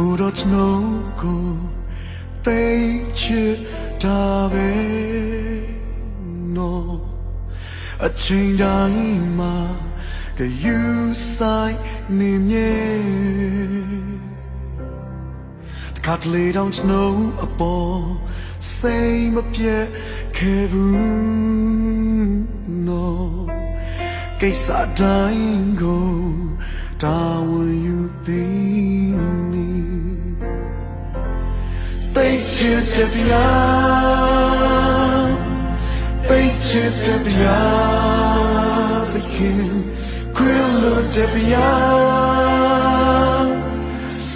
ကိုတော့ကျွန်တော်ကိုသိချစ်တာပဲနော်အချိန်တိုင်းမှာကယူဆိုင်နေမြဲတခါတလေတော့ကျွန်တော်အပေါ်စိတ်မပြတ်ခဲ့ဘူးနော်ကိစ္စတိုင်းကိုတာဝန်ယူပြီး သိချစ်တဲ့ဗျာသိချစ်တဲ့ဗျာသခင်ခွေလို့တဲ့ဗျာ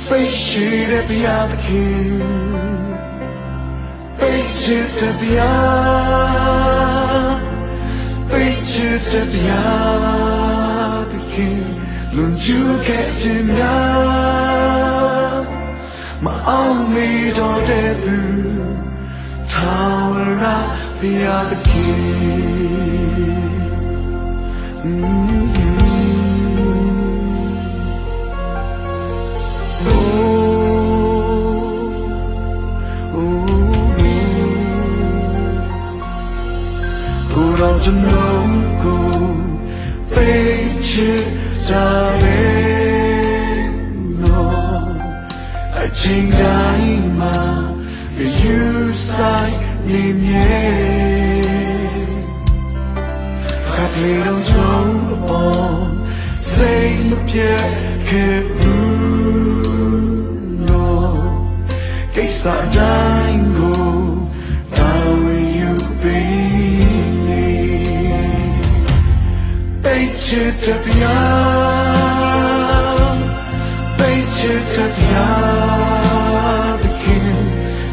စိတ်ရှိတဲ့ဗျာသခင်သိချစ်တဲ့ဗျာသိချစ်တဲ့ဗျာသခင်လွန်ကျူးခဲ့ပြင်းများမ အောင်မီတော့တဲ့သူထာဝရဘုရားသခင်ကိုယ်တော်ကျွန်တော်ကိုသိချစ်ကြတ ချိန်တိုင်းမှာယူဆိုင်နေမြဲကတ်လေတော့ကျွန်တော်ပေါ်စိတ်မပြတ်ခဲ့ဘူးနော်ကိစ္စတိုင်းကိုတာဝန်ယူပြီးနေပိတ်ချစ်တဲ့ပြာပိတ် ချစ်တဲ့ပြာတခင်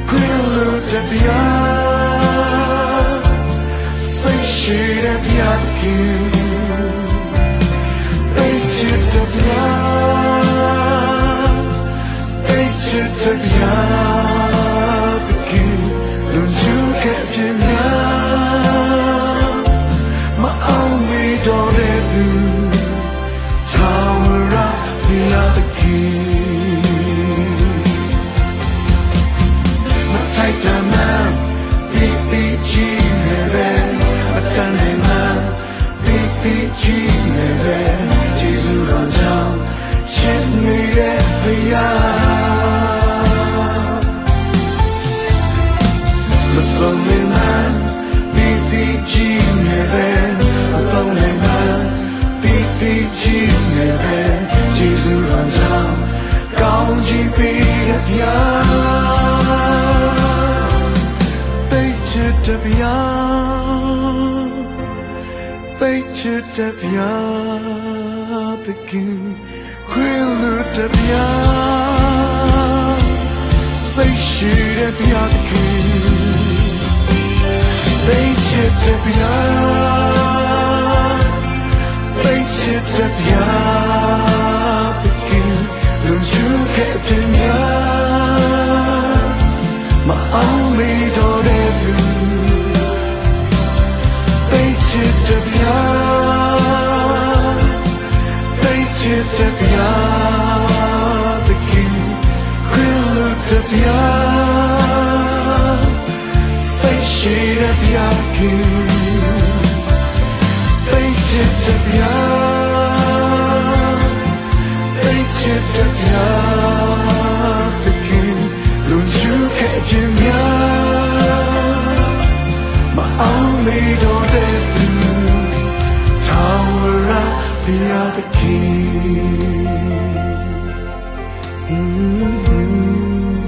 ခွင်လို့တဲ့ပြာစိတ်ရှိတဲ့ပြာတခင်ပိတ်ချစ်တဲ့ပြာပိတ်ချစ်တဲ့ပြာတခင်လွန်ကျူး ပြီးပြီးချင်းနေပဲဂျေဇုတော်ကြောင့်ရှင်နေတဲ့ဖယားမဆုံးနေမှန်ပြီးပြီးချင်းနေပဲအပေါင်းနေမှန်ပြီးပြီးချင်းနေပဲဂျေဇုတော်ကြောင့်ကောင်းချီးပေးတဲ့ဖယား သိချစ်တဲ့ဗျာတကယ်ခွေလူတဲ့ဗျာစိတ်ရှိတဲ့ဗျာတကယ်သိချစ်တဲ့ဗျာသိချစ်တဲ့ဗျာ တဲ့ဗျာတကယ်ခွင်လို့တဲ့ဗျာစိတ်ရှိတဲ့ဗျာကသိချစ်တဲ့ဗျာသိချစ်တဲ့ဗျာတကယ်လွန်ကျူးခဲ့ခြင်းများမအောင်မေတော့ We are the king. Mm-hmm.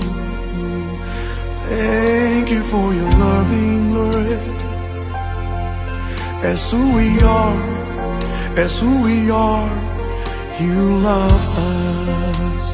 Thank you for your loving, Lord. As who we are, as who we are, you love us.